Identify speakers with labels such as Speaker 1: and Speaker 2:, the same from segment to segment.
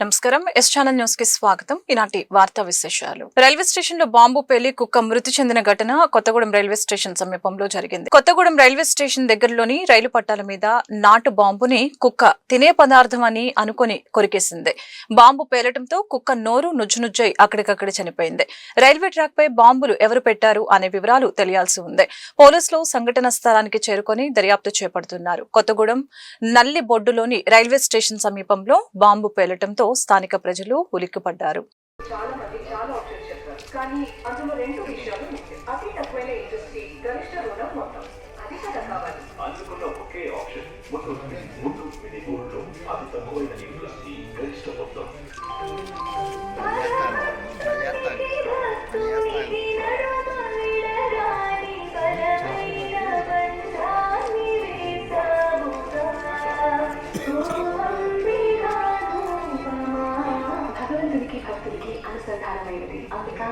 Speaker 1: ನಮಸ್ಕಾರ నమస్కారం. S channel న్యూస్కి స్వాగతం. ఈనాటి వార్తా విశేషాలు. రైల్వే స్టేషన్లో బాంబు పేలి కుక్క మృతి చెందిన ఘటన కొత్తగూడెం రైల్వే స్టేషన్ సమీపంలో జరిగింది. కొత్తగూడెం రైల్వే స్టేషన్ దగ్గరలోని రైలు పట్టాల మీద నాటు బాంబుని కుక్క తినే పదార్థం అని అనుకుని కొరికేసింది. బాంబు పేలటంతో కుక్క నోరు నుజ్జునుజ్జై అక్కడికక్కడ చనిపోయింది. రైల్వే ట్రాక్ పై బాంబులు ఎవరు పెట్టారు అనే వివరాలు తెలియాల్సి ఉంది. పోలీసులు సంఘటన స్థలానికి చేరుకొని దర్యాప్తు చేపడుతున్నారు. కొత్తగూడెం నల్లి బొడ్డులోని రైల్వే స్టేషన్ సమీపంలో బాంబు పేలటంతో స్థానిక ప్రజలు ఉలిక్కిపడ్డారు.
Speaker 2: చాలా కానీ అందులో రెండు విషయాలు అతి తక్కువైన ఇండస్ట్రీ గరిష్ట రుణం మొత్తం అది కదా కావాలి
Speaker 3: అందుకున్న ఒకే ఆప్షన్ ముందు ముందు గోల్డ్లో అతి తక్కువైన గరిష్ట మొత్తం.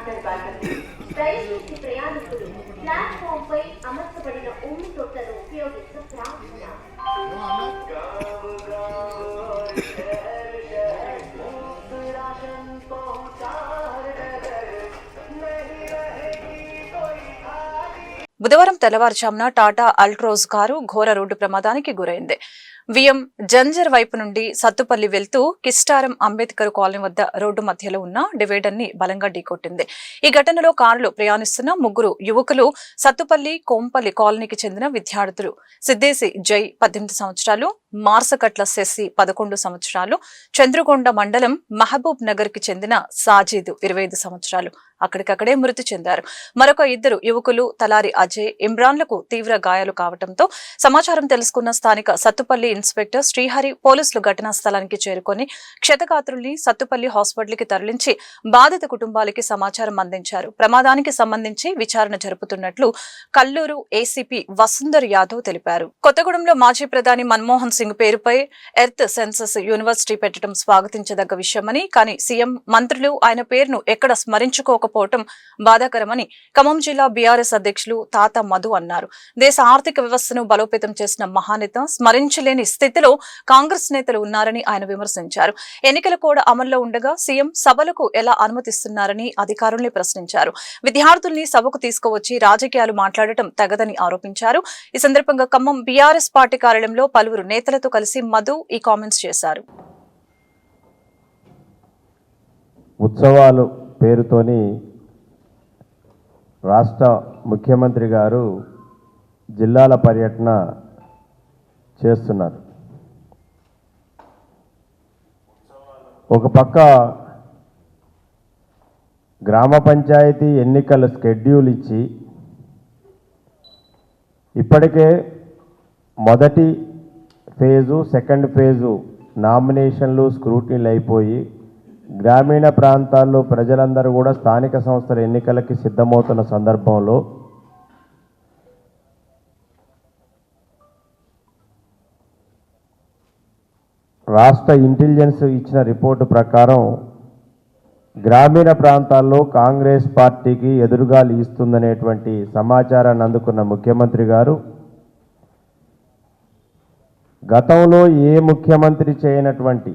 Speaker 2: అంబికా దర్బార్
Speaker 4: రైలు ప్రయాణికులు ప్లాట్ఫామ్ పై అమర్చబడిన ఉమ్మి తొట్టను ఉపయోగించ ప్రార్థన.
Speaker 1: బుధవారం తెల్లవారుజామున టాటా అల్ట్రోజ్ కారు ఘోర రోడ్డు ప్రమాదానికి గురైంది. విఎం జంజర్ వైపు నుండి సత్తుపల్లి వెళ్తూ కిస్టారం అంబేద్కర్ కాలనీ వద్ద రోడ్డు మధ్యలో ఉన్న డివైడర్ని బలంగా ఢీకొట్టింది. ఈ ఘటనలో కారులో ప్రయాణిస్తున్న ముగ్గురు యువకులు సత్తుపల్లి కోంపల్లి కాలనీకి చెందిన విద్యార్థులు. సిద్దేశి జై పద్దెనిమిది సంవత్సరాలు మార్సకట్ల శశి పదకొండు సంవత్సరాలు. చంద్రకొండ మండలం మహబూబ్ నగర్కి చెందిన సాజీద్ ఇరవై ఐదు సంవత్సరాలు. అక్కడికక్కడే మృతి చెందారు. మరొక ఇద్దరు యువకులు తలారి అజయ్ ఇమ్రాన్లకు తీవ్ర గాయాలు కావడంతో సమాచారం తెలుసుకున్న స్థానిక సత్తుపల్లి ఇన్స్పెక్టర్ శ్రీహరి పోలీసులు ఘటనా స్థలానికి చేరుకొని క్షతగాత్రుల్ని సత్తుపల్లి హాస్పిటల్కి తరలించి బాధిత కుటుంబాలకి సమాచారం అందించారు. ప్రమాదానికి సంబంధించి విచారణ జరుపుతున్నట్లు కల్లూరు ఏసీపీ వసుందర్ యాదవ్ తెలిపారు. కొత్తగూడెంలో మాజీ ప్రధాని మన్మోహన్ సింగ్ పేరుపై ఎర్త్ సెన్సస్ యూనివర్సిటీ పెట్టడం స్వాగతించదగ్గ విషయమని కానీ సీఎం మంత్రులు ఆయన పేరును ఎక్కడ స్మరించుకోకపోవటం బాధాకరమని ఖమ్మం జిల్లా బీఆర్ఎస్ అధ్యక్షులు తాత మధు అన్నారు. దేశ ఆర్థిక వ్యవస్థను బలోపేతం చేసిన మహానేత స్మరించలేని స్థితిలో కాంగ్రెస్ నేతలు ఉన్నారని ఆయన విమర్శించారు. ఎన్నికల కూడా అమల్లో ఉండగా సీఎం సభలకు ఎలా అనుమతిస్తున్నారని అధికారుల్ని ప్రశ్నించారు. విద్యార్థుల్ని సభకు తీసుకువచ్చి రాజకీయాలు మాట్లాడటం తగదని ఆరోపించారు. ఈ సందర్భంగా ఖమ్మం బీఆర్ఎస్ పార్టీ కార్యాలయంలో పలువురు నేతలతో కలిసి మధు ఈ కామెంట్స్ చేశారు.
Speaker 5: ఉత్సవాలు పేరుతోని రాష్ట్ర ముఖ్యమంత్రి గారు జిల్లాల పర్యటన చేస్తున్నారు. ఒక పక్క గ్రామ పంచాయతీ ఎన్నికల స్కెడ్యూల్ ఇచ్చి ఇప్పటికే మొదటి ఫేజు సెకండ్ ఫేజు నామినేషన్లు స్క్రూటినీలు అయిపోయి గ్రామీణ ప్రాంతాల్లో ప్రజలందరూ కూడా స్థానిక సంస్థల ఎన్నికలకి సిద్ధమవుతున్న సందర్భంలో రాష్ట్ర ఇంటెలిజెన్స్ ఇచ్చిన రిపోర్టు ప్రకారం గ్రామీణ ప్రాంతాల్లో కాంగ్రెస్ పార్టీకి ఎదురుగాలు ఇస్తుందనేటువంటి సమాచారాన్ని అందుకున్న ముఖ్యమంత్రి గారు గతంలో ఏ ముఖ్యమంత్రి చేయనటువంటి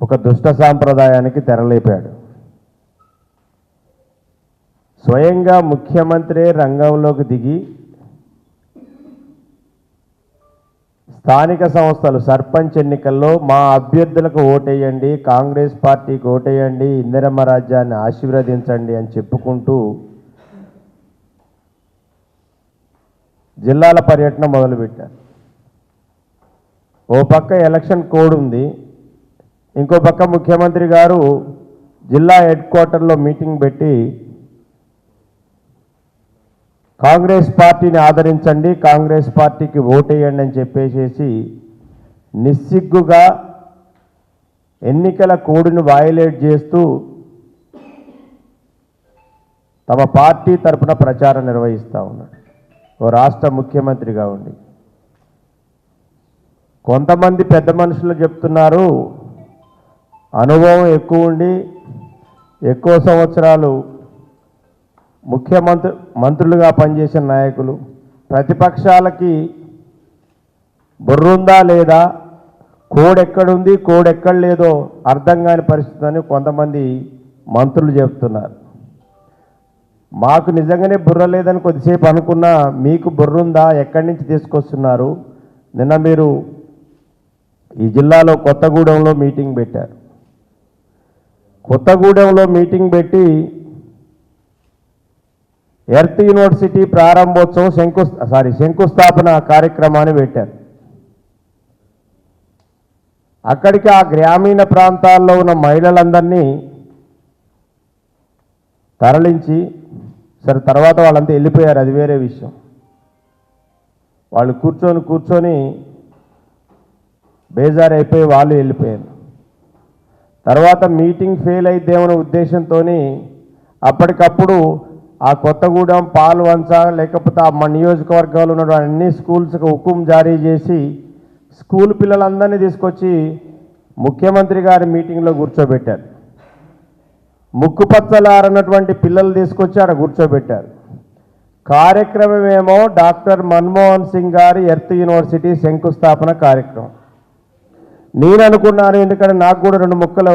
Speaker 5: ఒక దుష్ట సాంప్రదాయానికి తెరలేపాడు. స్వయంగా ముఖ్యమంత్రి రంగంలోకి దిగి స్థానిక సంస్థలు సర్పంచ్ ఎన్నికల్లో మా అభ్యర్థులకు ఓటేయండి కాంగ్రెస్ పార్టీకి ఓటేయండి ఇందిరమ్మ రాజ్యాన్ని ఆశీర్వదించండి అని చెప్పుకుంటూ జిల్లాల పర్యటన మొదలుపెట్టారు. ఓ పక్క ఎలక్షన్ కోడ్ ఉంది. ఇంకో పక్క ముఖ్యమంత్రి గారు జిల్లా హెడ్ క్వార్టర్లో మీటింగ్ పెట్టి కాంగ్రెస్ పార్టీని ఆదరించండి కాంగ్రెస్ పార్టీకి ఓటేయండి అని చెప్పేసేసి నిస్సిగ్గుగా ఎన్నికల కోడ్ను వయలేట్ చేస్తూ తమ పార్టీ తరపున ప్రచారం నిర్వహిస్తూ ఉన్నాడు. ఓ రాష్ట్ర ముఖ్యమంత్రిగా ఉండి. కొంతమంది పెద్ద మనుషులు చెప్తున్నారు అనుభవం ఎక్కువ ఉండి ఎక్కువ సంవత్సరాలు ముఖ్యమంత్రి మంత్రులుగా పనిచేసిన నాయకులు ప్రతిపక్షాలకి బుర్రుందా లేదా కోడ్ కోడెక్కడ కోడ్ ఎక్కడ లేదో అర్థం కాని పరిస్థితి అని కొంతమంది మంత్రులు చెప్తున్నారు. మాకు నిజంగానే బుర్ర లేదని కొద్దిసేపు అనుకున్నా మీకు బుర్రుందా ఎక్కడి నుంచి తీసుకొస్తున్నారు? నిన్న మీరు ఈ జిల్లాలో కొత్తగూడెంలో మీటింగ్ పెట్టారు. కొత్తగూడెంలో మీటింగ్ పెట్టి ఎర్త్ యూనివర్సిటీ ప్రారంభోత్సవం శంకు సారీ శంకుస్థాపన కార్యక్రమాన్ని పెట్టారు. అక్కడికి ఆ గ్రామీణ ప్రాంతాల్లో ఉన్న మహిళలందరినీ తరలించి సరే తర్వాత వాళ్ళంతా వెళ్ళిపోయారు అది వేరే విషయం. వాళ్ళు కూర్చొని కూర్చొని బేజారైపోయి వాళ్ళు వెళ్ళిపోయారు. తర్వాత మీటింగ్ ఫెయిల్ అయిద్దేమనే ఉద్దేశంతో అప్పటికప్పుడు ఆ కొత్తగూడెం పాల్వంచ లేకపోతే ఆ నియోజకవర్గాలు ఉన్న అన్ని స్కూల్స్కి హుకుం జారీ చేసి స్కూల్ పిల్లలందరినీ తీసుకొచ్చి ముఖ్యమంత్రి గారి మీటింగ్లో కూర్చోబెట్టారు. ముక్కుపచ్చలారన్నటువంటి పిల్లలు తీసుకొచ్చి ఆడ కూర్చోబెట్టారు. కార్యక్రమం ఏమో డాక్టర్ మన్మోహన్ సింగ్ గారి ఎర్త్ యూనివర్సిటీ శంకుస్థాపన కార్యక్రమం. నేను అనుకున్నాను ఎందుకంటే నాకు కూడా రెండు ముక్కలు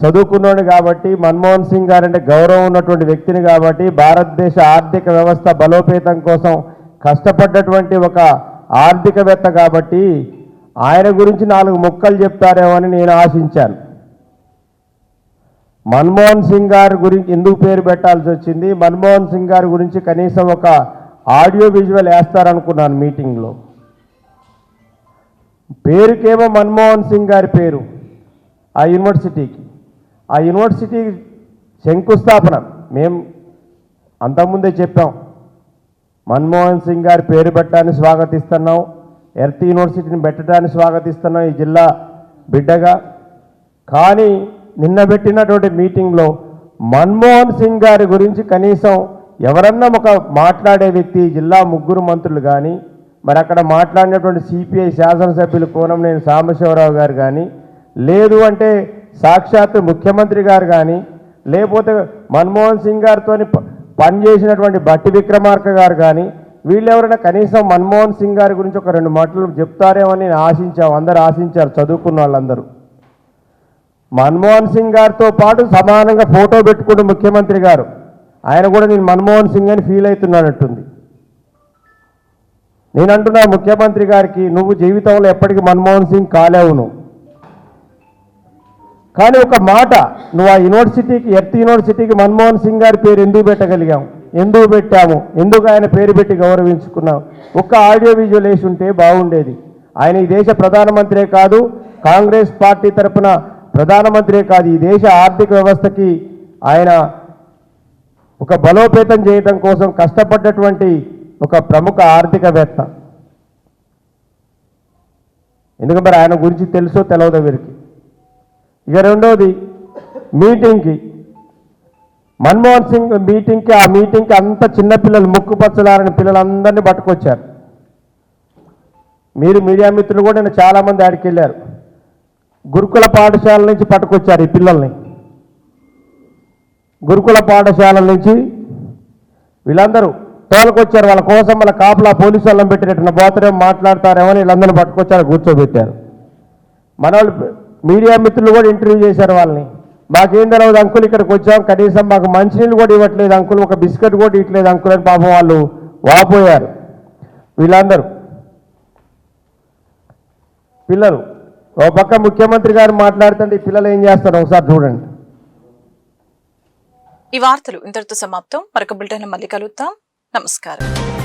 Speaker 5: చదువుకున్నాడు కాబట్టి మన్మోహన్ సింగ్ గారు అంటే గౌరవం ఉన్నటువంటి వ్యక్తిని కాబట్టి భారతదేశ ఆర్థిక వ్యవస్థ బలోపేతం కోసం కష్టపడ్డటువంటి ఒక ఆర్థికవేత్త కాబట్టి ఆయన గురించి నాలుగు ముక్కలు చెప్తారేమో అని నేను ఆశించాను. మన్మోహన్ సింగ్ గారి గురించి ఎందుకు పేరు పెట్టాల్సి వచ్చింది? మన్మోహన్ సింగ్ గారి గురించి కనీసం ఒక ఆడియో విజువల్ వేస్తారనుకున్నాను మీటింగ్లో. పేరుకేమో మన్మోహన్ సింగ్ గారి పేరు ఆ యూనివర్సిటీకి. ఆ యూనివర్సిటీ శంకుస్థాపన మేము అంతకుముందే చెప్పాం. మన్మోహన్ సింగ్ గారి పేరు పెట్టాన్ని స్వాగతిస్తున్నాం. ఎర్త్ యూనివర్సిటీని పెట్టడాన్ని స్వాగతిస్తున్నాం ఈ జిల్లా బిడ్డగా. కానీ నిన్న పెట్టినటువంటి మీటింగ్లో మన్మోహన్ సింగ్ గారి గురించి కనీసం ఎవరన్నా ఒక మాట్లాడే వ్యక్తి జిల్లా ముగ్గురు మంత్రులు కానీ మరి అక్కడ మాట్లాడినటువంటి సిపిఐ శాసనసభ్యులు కోనంనేని సాంబశివరావు గారు కానీ లేదు అంటే సాక్షాత్ ముఖ్యమంత్రి గారు కానీ లేకపోతే మన్మోహన్ సింగ్ గారితో పనిచేసినటువంటి బట్టి విక్రమార్క గారు కానీ వీళ్ళెవరైనా కనీసం మన్మోహన్ సింగ్ గారి గురించి ఒక రెండు మాటలు చెప్తారేమో అని నేను ఆశించాం అందరు ఆశించారు చదువుకున్న వాళ్ళందరూ. మన్మోహన్ సింగ్ గారితో పాటు సమానంగా ఫోటో పెట్టుకున్న ముఖ్యమంత్రి గారు. ఆయన కూడా నేను మన్మోహన్ సింగ్ అని ఫీల్ అవుతున్నానట్టుంది. నేను అంటున్నా ముఖ్యమంత్రి గారికి నువ్వు జీవితంలో ఎప్పటికీ మన్మోహన్ సింగ్ కాలేవు నువ్వు కానీ ఒక మాట నువ్వు ఆ యూనివర్సిటీకి ఎర్త్ యూనివర్సిటీకి మన్మోహన్ సింగ్ గారి పేరు ఎందుకు పెట్టగలిగాం ఎందుకు పెట్టాము ఎందుకు ఆయన పేరు పెట్టి గౌరవించుకున్నాం ఒక్క ఆడియో విజువల్ వేసి ఉంటే బాగుండేది. ఆయన ఈ దేశ ప్రధానమంత్రే కాదు కాంగ్రెస్ పార్టీ తరపున ప్రధానమంత్రే కాదు ఈ దేశ ఆర్థిక వ్యవస్థకి ఆయన ఒక బలోపేతం చేయడం కోసం కష్టపడ్డటువంటి ఒక ప్రముఖ ఆర్థికవేత్త. ఎందుకంటే మరి ఆయన గురించి తెలుసో తెలవదు వీరికి. ఇక రెండవది మీటింగ్కి. మన్మోహన్ సింగ్ మీటింగ్కి ఆ మీటింగ్కి అంత చిన్నపిల్లలు ముక్కు పచ్చలారని పిల్లలందరినీ పట్టుకొచ్చారు. మీరు మీడియా మిత్రులు కూడా నేను చాలామంది ఆడికి వెళ్ళారు. గురుకుల పాఠశాల నుంచి పట్టుకొచ్చారు ఈ పిల్లల్ని. గురుకుల పాఠశాల నుంచి వీళ్ళందరూ తోలుకొచ్చారు వాళ్ళ కోసం వాళ్ళ కాపులా పోలీసు వాళ్ళని పెట్టినట్టు పోతారేమో మాట్లాడతారేమో వీళ్ళందరినీ పట్టుకొచ్చారు కూర్చోబెట్టారు. మన వాళ్ళు మీడియా మిత్రులు కూడా ఇంటర్వ్యూ చేశారు వాళ్ళని. మాకేం తెలియదు అంకుల్ ఇక్కడికి వచ్చాం కనీసం మాకు మంచినీళ్ళు కూడా ఇవ్వట్లేదు అంకుల్ ఒక బిస్కెట్ కూడా ఇవ్వట్లేదు అంకుల్ అని పాపం వాళ్ళు వాపోయారు. వీళ్ళందరూ. పిల్లలు. ఓ పక్క ముఖ్యమంత్రి గారు మాట్లాడుతుంటే ఈ పిల్లలు ఏం చేస్తారు? ఒకసారి చూడండి.
Speaker 1: ఈ వార్తలు ఇంతటితో సమాప్తం. మరొక బులెటిన్ మళ్ళీ కలుద్దాం. నమస్కారం.